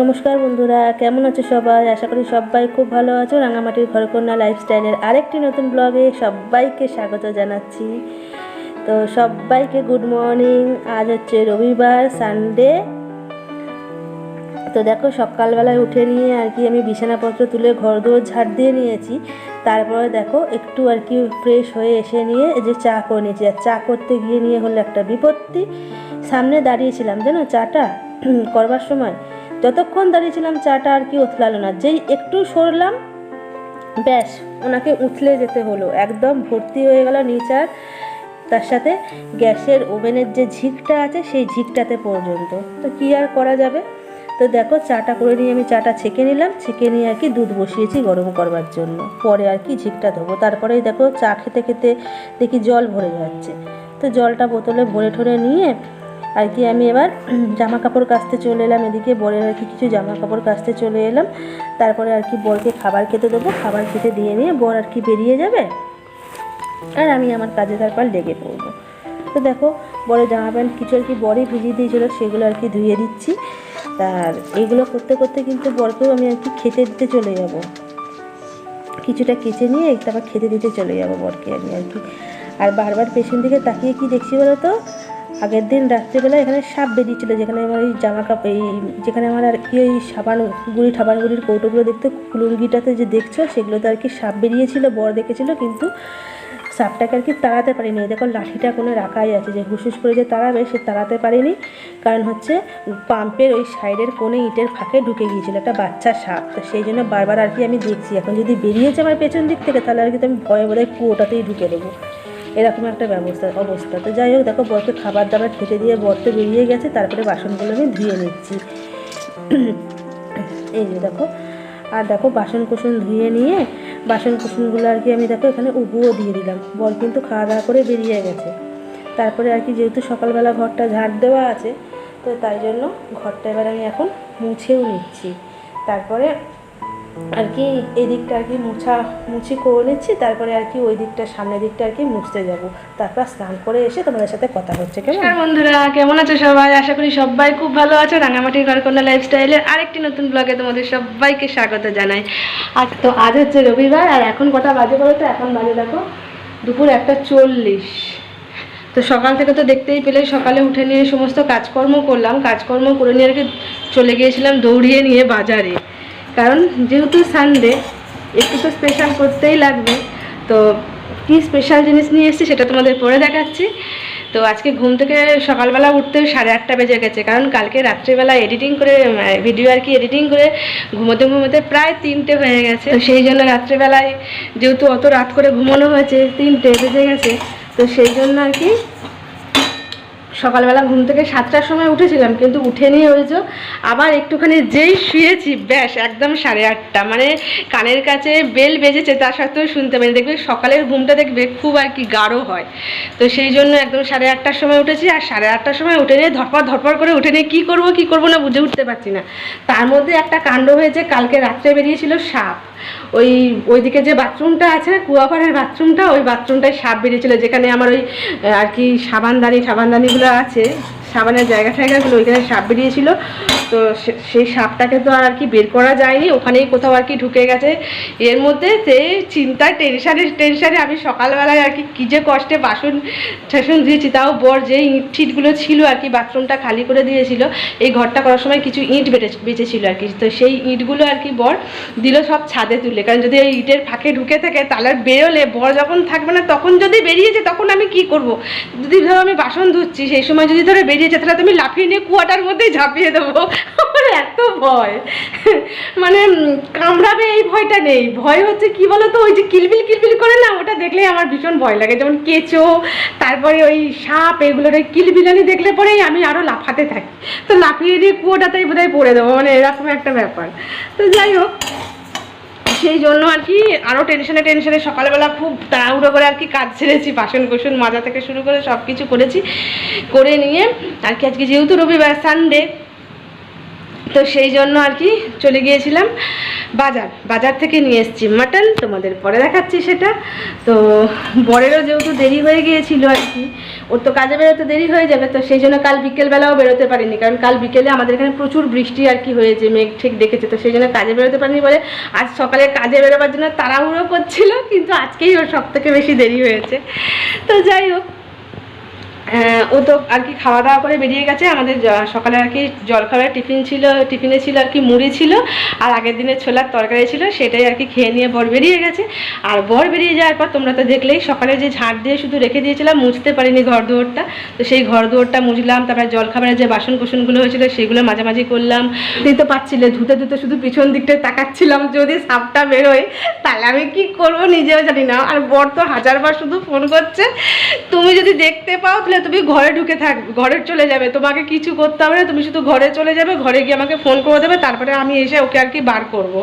নমস্কার বন্ধুরা, কেমন আছো সবাই? আশা করি সবাই খুব ভালো আছো। রাঙামাটির ঘরকন্যা লাইফস্টাইলের আরেকটি নতুন ব্লগে সবাইকে স্বাগত জানাচ্ছি। তো সবাইকে গুড মর্নিং আজ হচ্ছে রবিবার সানডে তো দেখো, সকালবেলায় উঠে নিয়ে আর কি আমি বিছানাপত্র তুলে ঘর দোর ঝাড় দিয়ে নিয়েছি। তারপরে দেখো, একটু আর কি ফ্রেশ হয়ে এসে নিয়ে যে চা করে নিয়েছি। আর চা করতে গিয়ে নিয়ে হলো একটা বিপত্তি। সামনে দাঁড়িয়েছিলাম, জানো, চাটা? করবার সময়। যতক্ষণ দাঁড়িয়েছিলাম চাটা আর কি উথলালো না, যেই একটু সরলাম, ব্যাস, ওনাকে উঠলে যেতে হলো। একদম ভর্তি হয়ে গেল নিচার। তার সাথে গ্যাসের ওভেনের যে ঝিকটা আছে, সেই ঝিকটাতে পর্যন্ত। তো কী আর করা যাবে? তো দেখো, চাটা করে নিয়ে আমি চাটা ছেঁকে নিলাম। ছেঁকে নিয়ে আর কি দুধ বসিয়েছি গরম করবার জন্য। পরে আর কি ঝিকটা ধোবো। তারপরেই দেখো, চা খেতে খেতে দেখি জল ভরে যাচ্ছে। তো জলটা বোতলে ভরে ঠরে নিয়ে আর কি আমি এবার জামা কাপড় কাচতে চলে এলাম এদিকে, বরের আর কি কিছু জামা কাপড় কাচতে চলে এলাম। তারপরে আর কি বরকে খাবার খেতে দেবো, খাবার খেতে দিয়ে নিয়ে বর আর কি বেরিয়ে যাবে। আর আমি আমার কাজে তারপর লেগে পড়ব। তো দেখো বড় জামা প্যান্ট কিছু আর কি বরই ভিজিয়ে দিয়েছিলো, সেগুলো আর কি ধুয়ে দিচ্ছি। আর এইগুলো করতে করতে কিন্তু বরকেও আমি আর কি খেতে দিতে চলে যাব। কিছুটা কেচে নিয়ে তারপর খেতে দিতে চলে যাব বরকে আমি আর কি। আর বারবার পেছন দিকে তাকিয়ে কি দেখছি বলো তো? আগের দিন রাত্রিবেলা এখানে সাপ বেরিয়েছিল যেখানে আমার ওই জামা কাপড় এই যেখানে আমার আর কি ওই সাবান গুড়ি ঠাবান গুড়ির কৌটোগুলো দেখতে লুঙ্গিটাতে যে দেখছ, সেগুলোতে আর কি সাপ বেরিয়েছিল, বর দেখেছিল, কিন্তু সাপটাকে আর কি তাড়াতে পারিনি। এই দেখো, লাঠিটা কোনো রাখাই আছে, যে হুসুস করে যে তাড়াবে, সে তাড়াতে পারিনি। কারণ হচ্ছে পাম্পের ওই সাইডের কোণে ইটের ফাঁকে ঢুকে গিয়েছিল একটা বাচ্চা সাপ। তো সেই জন্য বারবার আর কি আমি দেখছি। এখন যদি বেরিয়েছে আমার পেছন দিক থেকে, তাহলে আর কি তো আমি ভয়ে বোধহয় কুয়োটাতেই ঢুকে দেবো। এরকম একটা ব্যবস্থা, অবস্থা। তো যাই হোক, দেখো বরকে খাবার দাবার খেতে দিয়ে বর তো বেরিয়ে গেছে, তারপরে বাসনগুলো আমি ধুয়ে নিচ্ছি। এই যে দেখো, আর দেখো বাসন কুসন ধুয়ে নিয়ে বাসন কুসনগুলো আর কি আমি দেখো এখানে উবুও দিয়ে দিলাম। বর কিন্তু খাওয়া দাওয়া করে বেরিয়ে গেছে। তারপরে আর কি যেহেতু সকালবেলা ঘরটা ঝাড় দেওয়া আছে, তো তাই জন্য ঘরটা এবার আমি এখন মুছেও নিচ্ছি। তারপরে আর কি এই দিকটা আর কি মুছা, মুছি করে নিচ্ছি, তারপরে আর কি ওই দিকটা, সামনের দিকটা আর কি মুছতে যাব। তারপর স্নান করে এসে তোমাদের সাথে কথা হচ্ছে, কেমন? নমস্কার বন্ধুরা, কেমন আছো সবাই? আশা করি সবাই খুব ভালো আছো। রাঙামাটির ঘরকন্যা লাইফস্টাইলের আরেকটি নতুন ব্লগে তোমাদের সবাইকে স্বাগত জানাই। আজ তো আজ হচ্ছে রবিবার, আর এখন কটা বাজে বলো তো? এখন বাজে দেখো, দুপুর একটা চল্লিশ। তো সকাল থেকে তো দেখতেই পেলে, সকালে উঠে নিয়ে সমস্ত কাজকর্ম করলাম। কাজকর্ম করে নিয়ে আর কি চলে গিয়েছিলাম দৌড়িয়ে নিয়ে বাজারে। কারণ যেহেতু সানডে একটু তো স্পেশাল করতেই লাগবে। তো কি স্পেশাল জিনিস নিয়ে এসেছি সেটা তোমাদের পরে দেখাচ্ছি। তো আজকে ঘুম থেকে সকালবেলা উঠতে সাড়ে আটটা বেজে গেছে, কারণ কালকে রাত্রিবেলা এডিটিং করে ভিডিও আর কি এডিটিং করে ঘুমোতে ঘুমোতে প্রায় তিনটে হয়ে গেছে। তো সেই জন্য রাত্রিবেলায় যেহেতু অত রাত করে ঘুমানো হয়েছে, তিনটে বেজে গেছে। তো সেই জন্য আর কি সকালবেলা ঘুম থেকে সাতটার সময় উঠেছিলাম, কিন্তু উঠে নিয়ে ওই যে আবার একটুখানি যেই শুয়েছি, ব্যাস একদম সাড়ে আটটা। মানে কানের কাছে বেল বেজেছে তার সত্ত্বেও শুনতে পারি দেখবে সকালের ঘুমটা দেখবে খুব আর কি গাঢ় হয়। তো সেই জন্য একদম সাড়ে আটটার সময় উঠেছি, আর সাড়ে আটটার সময় উঠে নিয়ে ধরপড় ধরপড় করে উঠে নিয়ে কী করব কী করব না বুঝে উঠতে পারছি না। তার মধ্যে একটা কাণ্ড হয়েছে, কালকে রাত্রে বেরিয়েছিল সাপ। ওই, ওইদিকে যে বাথরুমটা আছে, কুয়াপাড়ের বাথরুমটা, ওই বাথরুমটায় সাপ বেরিয়েছিল, যেখানে আমার ওই আর কি সাবানদানি, সাবানদানিগুলো আছে। সাবানের জায়গা টায়গাগুলো ওইখানে সাপ বেরিয়েছিল। তো সেই সাপটাকে তো আর কি বের করা যায়নি, ওখানেই কোথাও আর কি ঢুকে গেছে। এর মধ্যে সে চিন্তায় টেনশানে টেনশানে আমি সকালবেলায় আর কি, কী যে কষ্টে বাসন টাসন ধুয়েছি, তাও বর যে ইট ছিটগুলো ছিল আর কি বাথরুমটা খালি করে দিয়েছিল, এই ঘরটা করার সময় কিছু ইট বেটে, বেঁচেছিল আর কি। তো সেই ইটগুলো আর কি বর দিল সব ছাদে তুলে, কারণ যদি এই ইটের ফাঁকে ঢুকে থাকে, তাহলে বেরোলে, বর যখন থাকবে না, তখন যদি বেরিয়েছে, তখন আমি কি করব? যদি ধরো আমি বাসন ধুচ্ছি, সেই সময় যদি ধরো বেরিয়েছে, তাহলে তুমি লাফিয়ে নিয়ে কুয়াটার মধ্যেই ঝাঁপিয়ে দেবো। আমার এত ভয়। মানে কামড়াবে এই ভয়টা নেই। ভয় হচ্ছে কি বলতো, ওই যে কিলবিল কিলবিল করে না, ওটা দেখলেই আমার ভীষণ ভয় লাগে। যেমন কেঁচো, তারপরে ওই সাপ, এগুলোর ওই কিলবিলানি দেখলে পরেই আমি আরও লাফাতে থাকি। তো লাফিয়ে নিয়ে কুয়োটাতেই বোধহয় পড়ে দেবো। মানে এরকম একটা ব্যাপার। তো যাই হোক সেই জন্য আর কি আরও টেনশনে টেনশনে সকালবেলা খুব তাড়াহুড়ো করে আর কি কাজ ছেড়েছি বাসন কোসন মাজা থেকে শুরু করে সব কিছু করেছি, করে নিয়ে আর কি আজকে যেহেতু রবিবার সানডে তো সেই জন্য আর কি চলে গিয়েছিলাম বাজার। বাজার থেকে নিয়ে এসেছি মাটন, তোমাদের পরে দেখাচ্ছি সেটা। তো বরেরও যেহেতু দেরি হয়ে গিয়েছিল আর কি, ওর তো কাজে বেরোতে দেরি হয়ে যাবে, তো সেই জন্য কাল বিকেলবেলাও বেরোতে পারিনি। কারণ কাল বিকেলে আমাদের এখানে প্রচুর বৃষ্টি আর কি হয়েছে, মেঘ ঠিক দেখেছে, তো সেই জন্য কাজে বেরোতে পারিনি বলে আজ সকালে কাজে বেরোবার জন্য তাড়াহুড়ো করছিল, কিন্তু আজকেই ওর সব থেকে বেশি দেরি হয়েছে। তো যাই হোক ও তো আর কি খাওয়া দাওয়া করে বেরিয়ে গেছে। আমাদের সকালে আর কি জলখাবারের টিফিন ছিল, টিফিনে ছিল আর কি মুড়ি ছিল, আর আগের দিনের ছোলার তরকারি ছিল, সেটাই আর কি খেয়ে নিয়ে বর বেরিয়ে গেছে। আর বর বেরিয়ে যাওয়ার পর তোমরা তো দেখলেই সকালে যে ঝাঁট দিয়ে শুধু রেখে দিয়েছিলাম, মুছতে পারিনি ঘর দুয়ারটা তো সেই ঘর দুয়ারটা মুছলাম, তারপরে জলখাবারের যে বাসন কুসনগুলো হয়েছিল, সেগুলো মাঝামাঝি করলাম। তুই তো পাচ্ছিলে ধুতে ধুতে শুধু পিছন দিকটায় তাকাচ্ছিলাম, যদি সাপটা বেরোয়, তাহলে আমি কি করব নিজেও জানি না। আর বর তো হাজারবার শুধু ফোন করছে, তুমি যদি দেখতে পাও, তাহলে তুমি ঘরে ঢুকে থাক, ঘরে চলে যাবে। তোমাকে কিছু করতে হবে না, তুমি শুধু ঘরে চলে যাবে, ঘরে গিয়ে আমাকে ফোন করে দেবে, তারপরে আমি এসে ওকে আর কি বার করব।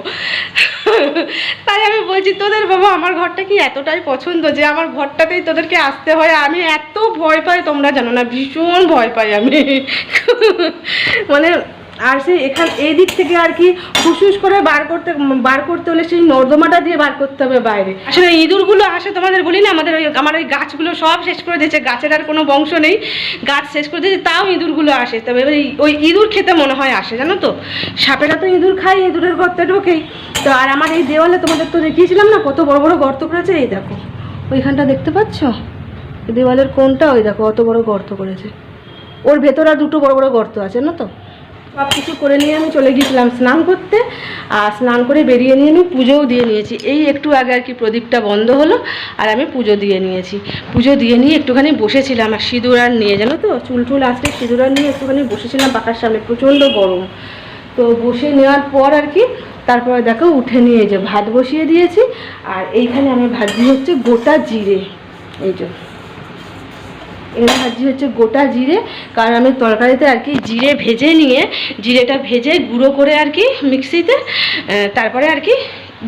তাই আমি বলছি, তোদের বাবা, আমার ঘরটা কি এতটাই পছন্দ যে আমার ঘরটাতেই তোদেরকে আসতে হয়? আমি এত ভয় পাই, তোমরা জানো না, ভীষণ ভয় পাই আমি। মানে আর সেই এখান, এই দিক থেকে আর কি ফুসফুস করে বার করতে বার করতে হলে সেই নর্দমাটা দিয়ে বার করতে হবে বাইরে। আসলে ইঁদুরগুলো আসে তোমাদের বলি না, আমাদের ওই, আমার ওই গাছগুলো সব শেষ করে দিয়েছে, গাছের আর কোনো বংশ নেই। গাছ শেষ করে দিয়েছে, তাও ইঁদুরগুলো আসে। তবে এবার ওই ইঁদুর খেতে মনে হয় আসে, জানো তো? সাপেরা তো ইঁদুর খায়, ইঁদুরের গর্তে ঢোকেই তো আর আমার এই দেওয়ালে তোমাদের তো দেখিয়েছিলাম না, কত বড় বড় গর্ত করেছে, এই দেখো। ওইখানটা দেখতে পাচ্ছ? দেওয়ালের কোনটা ওই দেখো অত বড় গর্ত করেছে। ওর ভেতর আর দুটো বড় বড় গর্ত আছে না তো? সব কিছু করে নিয়ে আমি চলে গিয়েছিলাম স্নান করতে। আর স্নান করে বেরিয়ে নিয়ে আমি পুজোও দিয়ে নিয়েছি। এই একটু আগে আর কি প্রদীপটা বন্ধ হলো, আর আমি পুজো দিয়ে নিয়েছি। পুজো দিয়ে নিয়ে একটুখানি বসেছিলাম, আর সিঁদুর আর নিয়ে, জানো তো? চুল টুল আসতে সিঁদুর আর নিয়ে একটুখানি বসেছিলাম পাখার সামনে, প্রচণ্ড গরম। তো বসে নেওয়ার পর আর কি, তারপরে দেখো উঠে নিয়ে যে ভাত বসিয়ে দিয়েছি, আর এইখানে আমি ভাজি হচ্ছে গোটা জিরে। এই যে। এখানে ভাজি হচ্ছে গোটা জিরে, কারণ আমি তরকারিতে আর কি জিরে ভেজে নিয়ে, জিরেটা ভেজে গুঁড়ো করে আর কি মিক্সিতে তারপরে আর কি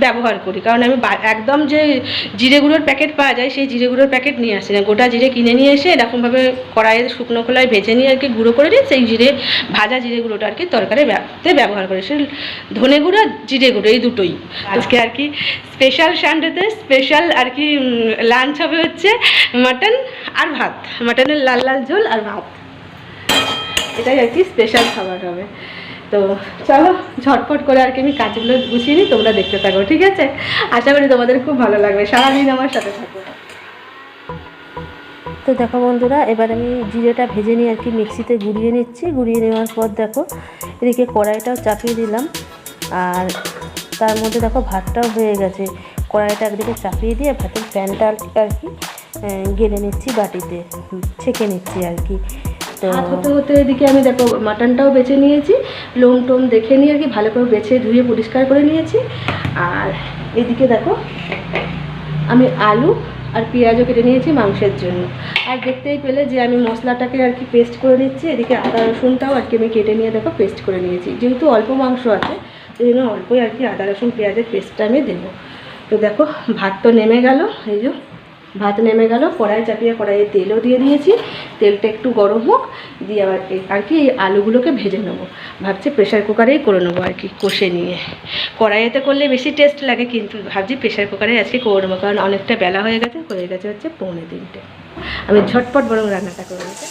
ব্যবহার করি। কারণ আমি একদম যে জিরে গুঁড়োর প্যাকেট পাওয়া যায় সেই জিরে গুঁড়োর প্যাকেট নিয়ে আসি না। গোটা জিরে কিনে নিয়ে এসে এরকমভাবে কড়াইয়ে শুকনো খোলায় ভেজে নিয়ে আর কি গুঁড়ো করে নিই সেই জিরে ভাজা জিরে গুঁড়োটা আর কি তরকারি তে ব্যবহার করি। সে ধনে গুঁড়ো আর জিরে গুঁড়ো এই দুটোই। আজকে আর কি স্পেশাল সানডেতে স্পেশাল আর কি লাঞ্চ হবে হচ্ছে মাটন আর ভাত। মাটনের লাল লাল ঝোল আর ভাত। এটাই আর কি স্পেশাল খাবার হবে। তো চলো, ঝটপট করে আর কি আমি কাজগুলো গুছিয়ে নিই, তোমরা দেখতে থাকো, ঠিক আছে? আশা করি তোমাদের খুব ভালো লাগবে, সারাদিন আমার সাথে থাকো। তো দেখো বন্ধুরা, এবার আমি জিরেটা ভেজে নিয়ে আর কি মিক্সিতে গুঁড়িয়ে নিচ্ছি গুঁড়িয়ে নেওয়ার পর দেখো, এদিকে কড়াইটাও চাপিয়ে দিলাম, আর তার মধ্যে দেখো ভাতটাও হয়ে গেছে। কড়াইটা একদিকে চাপিয়ে দিয়ে ভাতের প্যানটা আর কি- গেলে নিচ্ছি বাটিতে ছেঁকে নিচ্ছি আর কি। ভাত হতে হতে এদিকে আমি দেখো মাটনটাও বেছে নিয়েছি, লোম টোম দেখে নিয়ে আর কি ভালো করে বেছে ধুয়ে পরিষ্কার করে নিয়েছি। আর এদিকে দেখো, আমি আলু আর পেঁয়াজও কেটে নিয়েছি মাংসের জন্য। আর দেখতেই পেলে যে আমি মশলাটাকে আর কি পেস্ট করে নিচ্ছি, এদিকে আদা রসুনটাও আর কি আমি কেটে নিয়ে দেখো পেস্ট করে নিয়েছি। যেহেতু অল্প মাংস আছে, সেই জন্য অল্পই আর কি আদা রসুন পেঁয়াজের পেস্টটা আমি দেবো। তো দেখো, ভাত তো নেমে গেল, এই যে ভাত নেমে গেল, কড়াই চাপিয়ে কড়াইয়ে তেলও দিয়ে দিয়েছি। তেলটা একটু গরম হোক, দিয়ে আবার আর কি এই আলুগুলোকে ভেজে নেব। ভাবছি প্রেশার কুকারেই করে নেব আর কি, কষে নিয়ে। কড়াইয়েতে করলে বেশি টেস্ট লাগে, কিন্তু ভাবছি প্রেশার কুকারে আজকে করে নেব কারণ অনেকটা বেলা হয়ে গেছে হয়ে গেছে হচ্ছে পৌনে তিনটে। আমি ঝটপট বরং রান্নাটা করে নিতে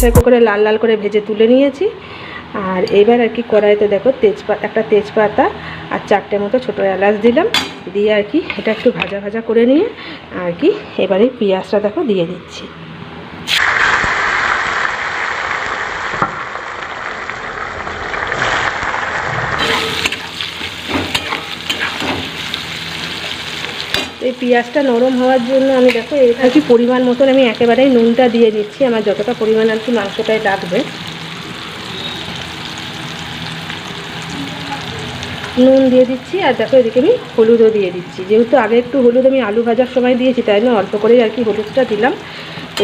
প্রেশার কুকারে লাল লাল করে ভেজে তুলে নিয়েছি। আর এবার আর কি কড়াইতে দেখো তেজপাতা একটা তেজপাতা আর চারটে মতো ছোটো এলাচ দিলাম। দিয়ে আর কি এটা একটু ভাজা ভাজা করে নিয়ে আর কি এবারে পেঁয়াজটা দেখো দিয়ে দিচ্ছি। এই পেঁয়াজটা নরম হওয়ার জন্য আমি দেখো আর কি পরিমাণ মতন আমি একেবারেই নুনটা দিয়ে দিচ্ছি। আমার যতটা পরিমাণ আর কি মাংসটায় লাগবে। নুন দিয়ে দিচ্ছি আর দেখো এদিকে আমি হলুদও দিয়ে দিচ্ছি। যেহেতু আগে একটু হলুদ আমি আলু ভাজার সময় দিয়েছি, তাই না অল্প করেই আর কি হলুদটা দিলাম।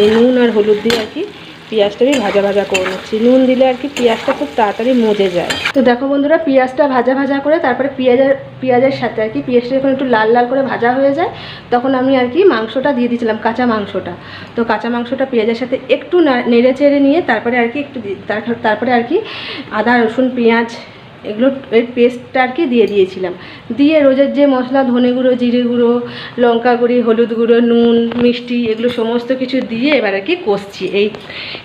এই নুন আর হলুদ দিয়ে আর কি পেঁয়াজটা আমি ভাজা ভাজা করে নিচ্ছি। নুন দিলে আর কি পেঁয়াজটা খুব তাড়াতাড়ি মজে যায়। তো দেখো বন্ধুরা, পেঁয়াজটা ভাজা ভাজা করে তারপরে পেঁয়াজের পেঁয়াজের সাথে আর কি পেঁয়াজটা যখন একটু লাল লাল করে ভাজা হয়ে যায়, তখন আমি আর কি মাংসটা দিয়ে দিয়েছিলাম, কাঁচা মাংসটা। তো কাঁচা মাংসটা পেঁয়াজের সাথে একটু নেড়ে চেড়ে নিয়ে তারপরে আর কি একটু তারপরে আর কি আদা, রসুন, পেঁয়াজ এগুলো এর পেস্টটা আর কি দিয়ে দিয়েছিলাম। দিয়ে রোজের যে মশলা ধনে গুঁড়ো জিরে গুঁড়ো লঙ্কা গুঁড়ি হলুদ গুঁড়ো নুন মিষ্টি এগুলো সমস্ত কিছু দিয়ে এবার আর কি কষছি। এই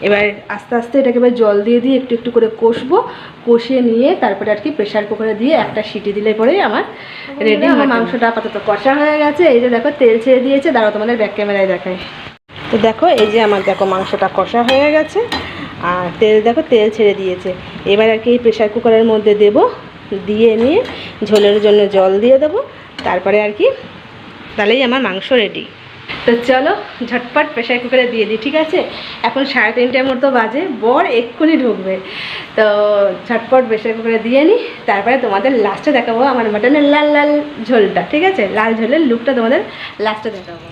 এবার আস্তে আস্তে এটাকে এবার জল দিয়ে দিয়ে একটু একটু করে কষবো। কষিয়ে নিয়ে তারপরে আর কি প্রেশার কুকারে দিয়ে একটা সিটি দিলে পরেই আমার রেডি আমার মাংসটা আপাতত কষা হয়ে গেছে। এই যে দেখো তেল ছেড়ে দিয়েছে। দাঁড়াও তোমাদের ব্যাক ক্যামেরায় দেখায় তো দেখো এই যে আমার দেখো মাংসটা কষা হয়ে গেছে। আর তেল, দেখো তেল ছেড়ে দিয়েছে। এবার আর কি প্রেশার কুকারের মধ্যে দেব, দিয়ে নিয়ে ঝোলের জন্য জল দিয়ে দেবো। তারপরে আর কি তাহলেই আমার মাংস রেডি তো চলো, ঝটপট প্রেশার কুকারে দিয়ে দিই, ঠিক আছে? এখন সাড়ে তিনটের মতো বাজে, বর এক্ষুনি ঢুকবে। তো ঝটপট প্রেশার কুকারে দিয়ে নিই, তারপরে তোমাদের লাস্টে দেখাবো আমার মাটনের লাল লাল ঝোলটা, ঠিক আছে? লাল ঝোলের লুকটা তোমাদের লাস্টে দেখাবো।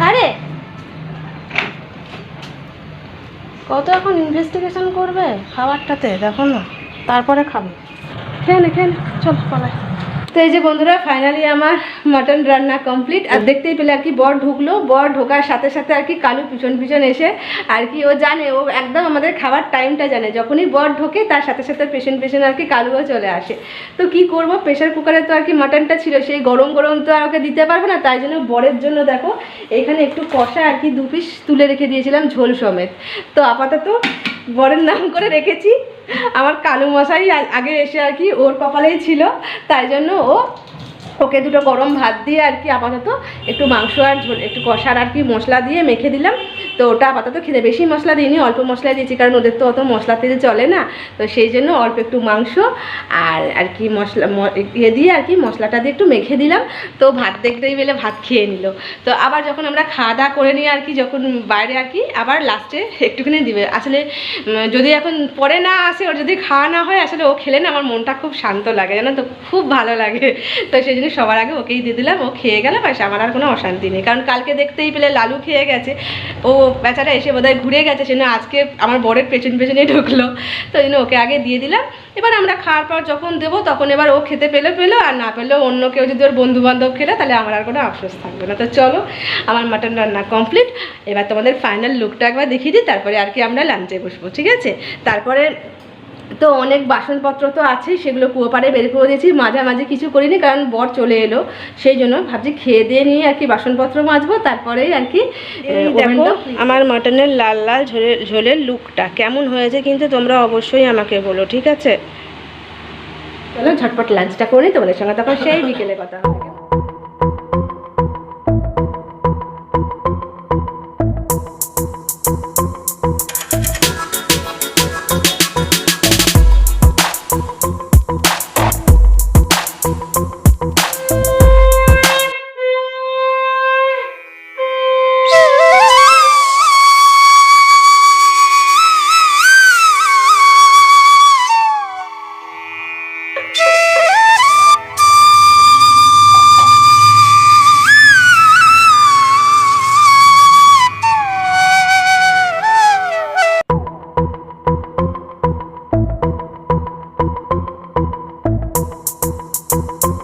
আরে! কত এখন ইনভেস্টিগেশন করবে? খাবারটাতে, দেখো না। তারপরে খাবে। খেয়ে নে, খেয়ে চল পালাই তো এই যে বন্ধুরা ফাইনালি আমার মাটন রান্না কমপ্লিট আর দেখতেই পেলে আর কি বর ঢুকলো। বর ঢোকার সাথে সাথে আর কি কালু পিছন পিছন এসে আর কি ও জানে, ও একদম আমাদের খাবার টাইমটা জানে। যখনই বর ঢোকে, তার সাথে সাথে পেশেন্ট পেশেন্ট আর কি কালুও চলে আসে। তো কি করব? প্রেশার কুকারে তো আর কি মাটনটা ছিল, সেই গরম গরম তো আর ওকে দিতে পারব না। তাই জন্য বরের জন্য দেখো, এখানে একটু কষা আর কি দু পিস তুলে রেখে দিয়েছিলাম ঝোল সমেত। তো আপাতত বরের নাম করে রেখেছি। আমার কালু মশাই আগে এসে আর কি ওর কপালেই ছিল তাই জন্য ও ওকে দুটো গরম ভাত দিয়ে আর কি আপাতত একটু মাংস আর ঝোল, একটু কষার আর কি মশলা দিয়ে মেখে দিলাম। তো ওটা আপাতত খেতে বেশি মশলা দিইনি, অল্প মশলা দিয়েছি কারণ ওদের তো অত মশলা তেল চলে না। তো সেই জন্য অল্প একটু মাংস আর আর কি মশলা ইয়ে দিয়ে আর কি মশলাটা দিয়ে একটু মেখে দিলাম। তো ভাত দেখতেই পেলে ভাত খেয়ে নিল। তো আবার যখন আমরা খাওয়া দাওয়া করে নিয়ে আর কি যখন বাইরে আর কি, আবার লাস্টে একটুখানি দিবে। আসলে যদি এখন পরে না আসে, ওর যদি খাওয়া না হয়, আসলে ও খেলে না, আমার মনটা খুব শান্ত লাগে, জানো তো? খুব ভালো লাগে। তো সেই জন্য সবার আগে ওকেই দিয়ে দিলাম, ও খেয়ে গেলে ব্যাস আমার আর কোনো অশান্তি নেই। কারণ কালকে দেখতেই পেলে লালু খেয়ে গেছে, ও বেচারা এসে বোধহয় ঘুরে গেছে, সেজন্য আজকে আমার বরের পেছন পেছনেই ঢুকলো। তো জন্য ওকে আগে দিয়ে দিলাম। এবার আমরা খাওয়ার পর যখন দেবো, তখন এবার ও খেতে পেলে পেল, আর না পেলেও অন্য কেউ যদি ওর বন্ধু বান্ধব খেলে, তাহলে আমার আর কোনো আফসোস থাকবে না। তো চলো, আমার মাটন রান্না কমপ্লিট এবার তোমাদের ফাইনাল লুকটা একবার দেখিয়ে দিই, তারপরে আর কি আমরা লাঞ্চে বসবো, ঠিক আছে? তারপরে তো অনেক বাসনপত্র তো আছেই সেগুলো কুয়োপাড়ে বের করে দিয়েছি মাঝামাঝি কিছু করিনি কারণ বর চলে এলো। সেই জন্য ভাবছি খেয়ে দিয়ে নিয়ে আর কি বাসনপত্র মাজবো তারপরেই আর কি দেখো আমার মাটনের লাল লাল ঝোলের ঝোলের লুকটা কেমন হয়েছে কিন্তু তোমরা অবশ্যই আমাকে বলো ঠিক আছে? চলো ঝটপট লাঞ্চটা করে নিই তোমাদের সঙ্গে তখন সেই বিকেলে কথা। Thank you.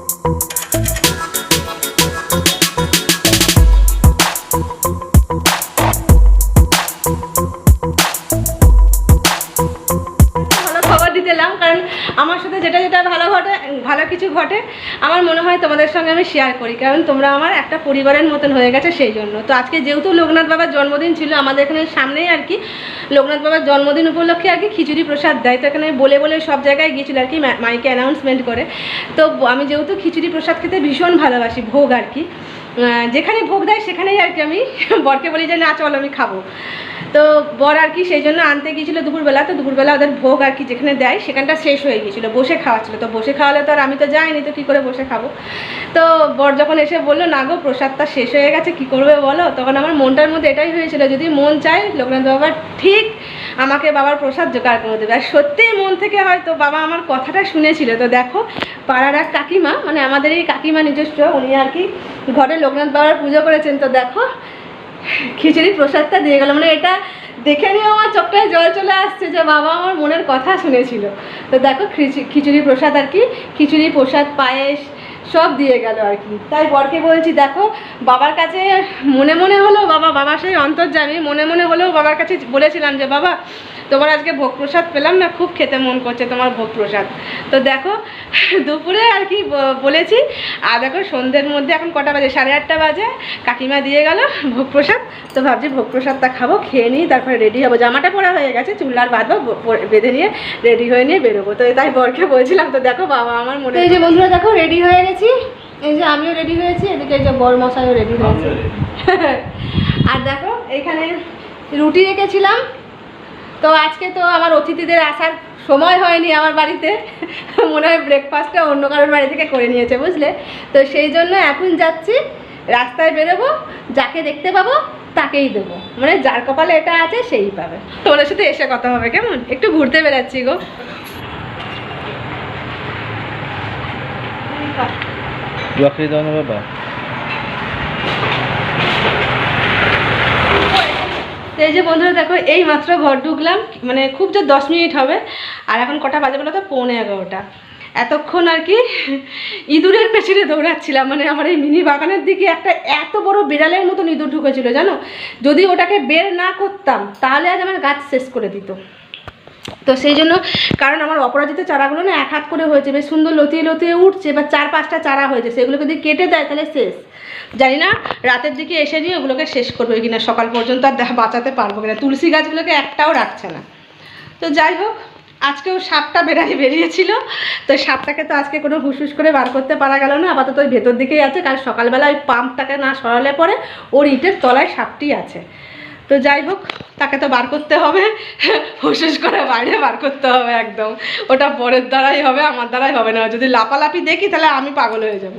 ভালো কিছু ঘটে, আমার মনে হয় তোমাদের সঙ্গে আমি শেয়ার করি, কারণ তোমরা আমার একটা পরিবারের মতন হয়ে গেছে সেই জন্য। তো আজকে যেহেতু লোকনাথ বাবার জন্মদিন ছিল, আমাদের এখানে সামনেই আর কি লোকনাথ বাবার জন্মদিন উপলক্ষে আর কি খিচুড়ি প্রসাদ দেয়। তো এখানে বলে বলে সব জায়গায় গিয়েছিল আর কি মাইকে অ্যানাউন্সমেন্ট করে। তো আমি যেহেতু খিচুড়ি প্রসাদ খেতে ভীষণ ভালোবাসি, ভোগ আর কি। যেখানে ভোগ দেয় সেখানেই আর কি আমি বরকে বলি যে, না, চল আমি খাব। তো বর আর কি সেই জন্য আনতে গিয়েছিল দুপুরবেলা। তো দুপুরবেলা ওদের ভোগ আর কি যেখানে দেয় সেখানটা শেষ হয়ে গিয়েছিল, বসে খাওয়াচ্ছিলো। তো বসে খাওয়ালে তো আর আমি তো যাইনি, তো কী করে বসে খাব? তো বর যখন এসে বলল, না গো, প্রসাদটা শেষ হয়ে গেছে, কী করবে বলো? তখন আমার মনটার মধ্যে এটাই হয়েছিল, যদি মন চায়, লোকনাথ বাবার ঠিক আমাকে বাবার প্রসাদ জোগাড় করে দেবে। আর সত্যিই মন থেকে হয়তো বাবা আমার কথাটা শুনেছিল। তো দেখো, পাড়ার এক কাকিমা মানে আমাদের এই কাকিমা নিজস্ব, উনি আর কি ঘরে লোকনাথ বাবার পুজো করেছেন। তো দেখো খিচুড়ি প্রসাদটা দিয়ে গেলো। মানে এটা দেখে নিয়ে আমার চোখটায় জল চলে আসছে যে বাবা আমার মনের কথা শুনেছিল। তো দেখো খিচু- খিচুড়ি প্রসাদ আর কি, খিচুড়ি প্রসাদ, পায়েস সব দিয়ে গেল আর কি। তাই বরকে বলছি, দেখো, বাবার কাছে মনে মনে হলো বাবা বাবা সেই অন্তর্জামী মনে মনে হলেও বাবার কাছে বলেছিলাম যে, বাবা তোমার আজকে ভোগ প্রসাদ পেলাম না খুব খেতে মন করছে তোমার ভোগ প্রসাদ। তো দেখো দুপুরে আর কি ব- বলেছি আর দেখো সন্ধ্যের মধ্যে এখন কটা বাজে? সাড়ে আটটা বাজে। কাকিমা দিয়ে গেল ভোগ প্রসাদ তো ভাবছি ভোগ প্রসাদটা খাব খেয়ে নিই তারপরে রেডি হব। জামাটা পরা হয়ে গেছে চুলার বাঁধবো বেঁধে নিয়ে রেডি হয়ে নিয়ে বেরোবো। তো তাই বরকে বলছিলাম তো দেখো বাবা আমার মনে এই যে বন্ধুরা দেখো রেডি হয়ে গেছি। এই যে আমিও রেডি হয়েছি এদিকে এই যে বর মশাইও রেডি হয়েছে আর দেখো এখানে রুটি রেখেছিলাম। তো আজকে তো আমার অতিথিদের আসার সময় হয়নি আমার বাড়িতে। মনে হয় ব্রেকফাস্টটা অন্য কারোর বাড়ি থেকে করে নিয়েছে, বুঝলে? তো সেই জন্য এখন যাচ্ছি, রাস্তায় বেরোবো, যাকে দেখতে পাবো তাকেই দেবো। মানে যার কপালে এটা আছে, সেই পাবে। তোমাদের সাথে এসে কথা হবে, কেমন? একটু ঘুরতে বেড়াচ্ছি গো। বাবা তো এই যে বন্ধুরা দেখো, এই মাত্র ঘর ঢুকলাম মানে খুব যে দশ মিনিট হবে, আর এখন কটা বাজে বলো তো? পৌনে এগারোটা। এতক্ষণ আর কি ইঁদুরের পেছনে দৌড়াচ্ছিলাম মানে আমার এই মিনি বাগানের দিকে একটা এত বড় বিড়ালের মতন ইঁদুর ঢুকেছিল, জানো? যদি ওটাকে বের না করতাম, তাহলে আজ আমার গাছ শেষ করে দিত। তো সেই জন্য কারণ আমার অপরাজিত চারাগুলো না এক হাত করে হয়েছে, বেশ সুন্দর লতিয়ে লতিয়ে উঠছে বা চার পাঁচটা চারা হয়েছে, সেগুলোকে যদি কেটে দেয় তাহলে শেষ। জানি না রাতের দিকে এসে নিয়ে ওগুলোকে শেষ করবে কিনা, সকাল পর্যন্ত আর দেখা বাঁচাতে পারব কিনা, তুলসী গাছগুলোকে একটাও রাখছে না। তো যাই হোক, আজকেও সাপটা বেড়াই বেরিয়েছিল, তো সাপটাকে তো আজকে কোনো হুসহুস করে বার করতে পারা গেল না, আপাতত ওই ভেতর দিকেই আছে, কাল সকালবেলা ওই পাম্পটাকে না সরালে পরে ওর ইটের তলায় সাপটি আছে। তো যাই হোক, তাকে তো বার করতে হবে। হুসহুস করে বাইরে বার করতে হবে একদম। ওটা পরের দ্বারাই হবে, আমার দ্বারাই হবে না। যদি লাপালাপি দেখি, তাহলে আমি পাগল হয়ে যাব।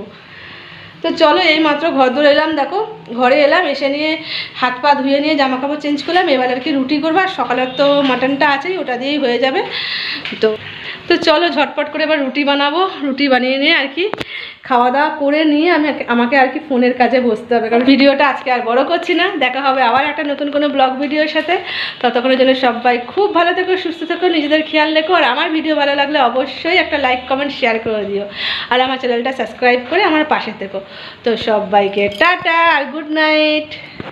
তো চলো এই মাত্র ঘর দৌড়ে এলাম, দেখো। ঘরে এলাম, এসে নিয়ে হাত পা ধুয়ে নিয়ে জামা কাপড় চেঞ্জ করলাম। এবার আর কি রুটি করব, আর সকালের তো মাটনটা আছেই, ওটা দিয়েই হয়ে যাবে। তো তো চলো, ঝটপট করে এবার রুটি বানাবো। রুটি বানিয়ে নিয়ে আর কি খাওয়া দাওয়া করে নিয়ে আমি আমাকে আর কি ফোনের কাজে বসতে হবে। কারণ ভিডিওটা আজকে আর বড় করছি না। দেখা হবে আবার একটা নতুন কোনো ব্লগ ভিডিওর সাথে। ততক্ষণের জন্য সবাই খুব ভালো থেকো, সুস্থ থেকো, নিজেদের খেয়াল রেখো। আর আমার ভিডিও ভালো লাগলে অবশ্যই একটা লাইক কমেন্ট শেয়ার করে দিও। আর আমার চ্যানেলটা সাবস্ক্রাইব করে আমার পাশে থেকো। তো সবাইকে টাটা আর গুড নাইট